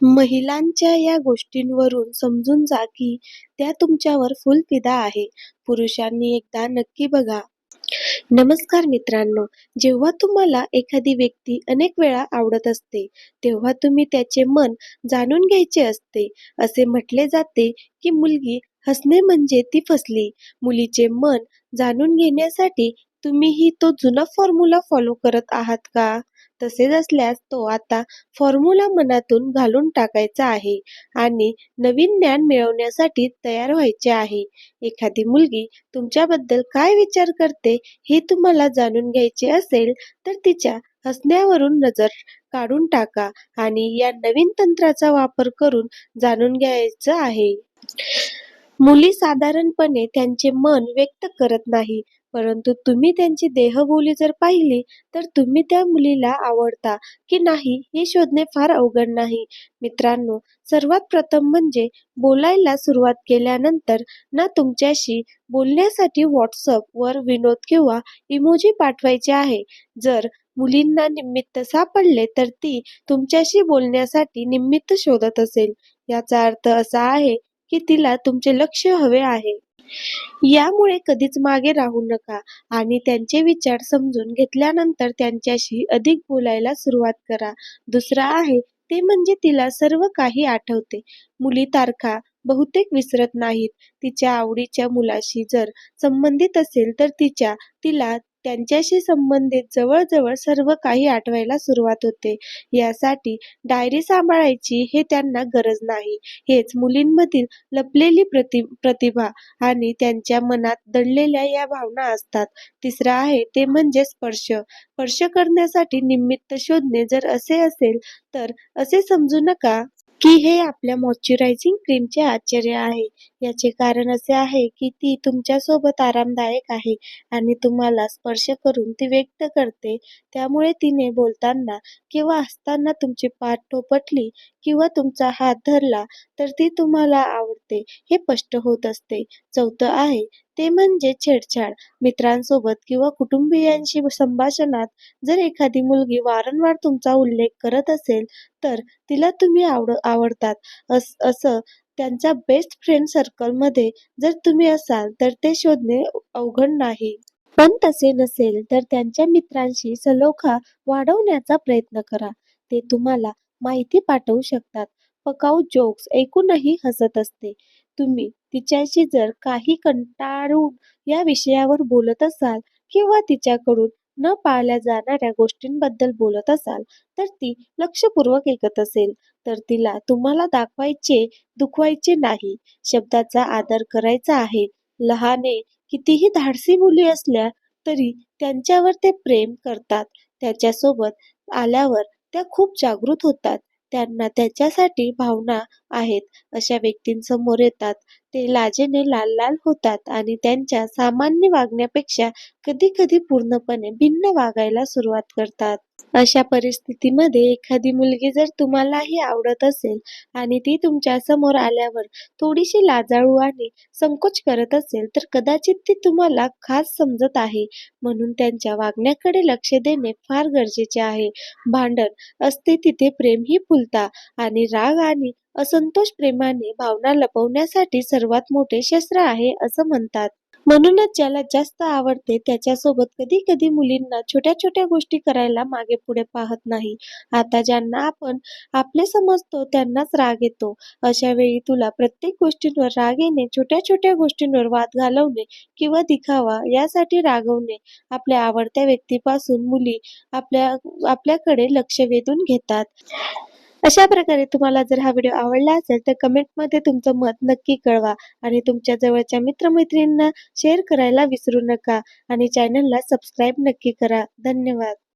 महिलांच्या या गोष्टींवरून समजून जा की त्या तुमच्यावर फुल फिदा आहे. पुरुषांनी एकदा नक्की बघा. नमस्कार मित्रांनो, जेव्हा तुम्हाला एखादी व्यक्ती अनेक वेळा आवडत असते, तेव्हा तुम्ही त्याचे मन जाणून घ्यायचे असते. असे म्हटले जाते की मुलगी हसणे म्हणजे ती फसली. मुलीचे मन जाणून घेण्यासाठी तुम्हीही तो जुना फॉर्म्युला फॉलो करत आहात का? तसेच असल्यास तो आता फॉर्म्युला मनातून घालून टाकायचा आहे आणि नवीन ज्ञान मिळवण्यासाठी तयार व्हायचे आहे. एखादी मुलगी तुमच्याबद्दल काय विचार करते हे तुम्हाला जाणून घ्यायचे असेल तर तिच्या हसण्यावरून नजर काढून टाका आणि या नवीन तंत्राचा वापर करून जाणून घ्यायचं आहे. मुली साधारणपणे त्यांचे मन व्यक्त करत नाही, परंतु तुम्ही त्यांची देहबोली जर पाहिली तर तुम्ही त्या मुलीला आवडता की नाही हे शोधणे फार अवघड नाही. मित्रांनो, सर्वात प्रथम म्हणजे बोलायला सुरुवात केल्यानंतर ना तुमच्याशी बोलण्यासाठी व्हॉट्सअपवर विनोद किंवा इमोजी पाठवायचे आहे. जर मुलींना निमित्त सापडले तर ती तुमच्याशी बोलण्यासाठी निमित्त शोधत असेल, याचा अर्थ असा आहे की तिला तुमचे लक्ष हवे आहे. यामुळे कधीच मागे राहू नका आणि त्यांचे विचार समजून घेतल्यानंतर त्यांच्याशी अधिक बोलायला सुरुवात करा. दुसरा आहे ते म्हणजे तिला सर्व काही आठवते. मुली तारखा बहुतेक विसरत नाहीत. तिच्या आवडीच्या मुलाशी जर संबंधित असेल तर तिच्या तिला त्यांच्याशी संबंधित जवळजवळ सर्व काही आठवायला सुरुवात होते. यासाठी डायरी सांभाळायची हे त्यांना गरज नाही. हेच मुलींमधील लपलेली प्रति प्रतिभा आणि त्यांच्या मनात दडलेल्या या भावना असतात. तिसरं आहे ते म्हणजे स्पर्श. स्पर्श करण्यासाठी निमित्त शोधणे जर असे असेल तर असे समजू नका की हे आपल्या मॉइश्चरायझिंग क्रीमचे आश्चर्य आहे. याचे कारण असे आहे की ती तुमच्यासोबत आरामदायक आहे आणि तुम्हाला स्पर्श करून ती व्यक्त करते. त्यामुळे तिने बोलताना किंवा हसताना तुमची पाठ थोपटली किंवा तुमचा हात धरला तर ती तुम्हाला आवडते हे स्पष्ट होत असते. चौथं आहे ते म्हणजे छेडछाड. मित्रांसोबत किंवा कुटुंबीयांशी संभाषणात जर एखादी मुलगी वारंवार तुमचा उल्लेख करत असेल तर तिला तुम्ही आवड आवडतात असं त्यांच्या बेस्ट फ्रेंड सर्कलमध्ये जर तुम्ही असाल तर ते शोधणे अवघड नाही. पण तसे नसेल तर त्यांच्या मित्रांशी सलोखा वाढवण्याचा प्रयत्न करा. ते तुम्हाला माहिती पाठवू शकतात. पकाऊ जोक्स ऐकूनही हसत असते. तुम्ही तिच्याशी जर काही कंटाळून या विषयावर बोलत असाल किंवा तिच्याकडून न पाळल्या जाणाऱ्या गोष्टींबद्दल बोलत असाल तर ती लक्षपूर्वक ऐकत असेल तर तिला तुम्हाला दाखवायचे दुखवायचे नाही. शब्दाचा आदर करायचा आहे. लहाने कितीही धाडसी मुली असल्या तरी त्यांच्यावर ते प्रेम करतात. त्याच्यासोबत आल्यावर त्या खूप जागृत होतात. त्यांना त्यांच्यासाठी भावना आहेत अशा व्यक्तींसमोर येतात. ते लाजेने लाल लाल होतात आणि त्यांच्या सामान्य वागण्यापेक्षा कधीकधी पूर्णपणे भिन्न वागायला सुरुवात करतात. अशा परिस्थितीमध्ये एखादी मुलगी जर तुम्हालाही आवडत असेल आणि ती तुमच्यासमोर आल्यावर थोडीशी लाजाळू आणि संकोच करत असेल तर कदाचित ती तुम्हाला खास समजत आहे. म्हणून त्यांच्या वागण्याकडे लक्ष देणे फार गरजेचे आहे. भांडण असते तिथे प्रेमही फुलता आणि राग आणि असंतोष प्रेमाने भावना लपवण्यासाठी सर्वात मोठे शस्त्र आहे असं म्हणतात. म्हणूनच ज्याला जास्त आवडते त्याच्यासोबत कधी कधी मुलींना छोट्या छोट्या गोष्टी करायला मागे पुढे पाहत नाही. आता ज्यांना आपण आपले समजतो त्यांनाच राग येतो. अशा वेळी तुला प्रत्येक गोष्टींवर राग येणे, छोट्या छोट्या गोष्टींवर वाद घालवणे किंवा दिखावा यासाठी रागवणे, आपल्या आवडत्या व्यक्तीपासून मुली आपल्या आपल्याकडे लक्ष वेधून घेतात. अशा प्रकारे तुम्हाला जर हा व्हिडिओ आवडला असेल तर कमेंटमध्ये तुमचं मत नक्की कळवा आणि तुमच्या जवळच्या मित्र-मैत्रिणींना शेअर करायला विसरू नका आणि चॅनलला सबस्क्राईब नक्की करा. धन्यवाद.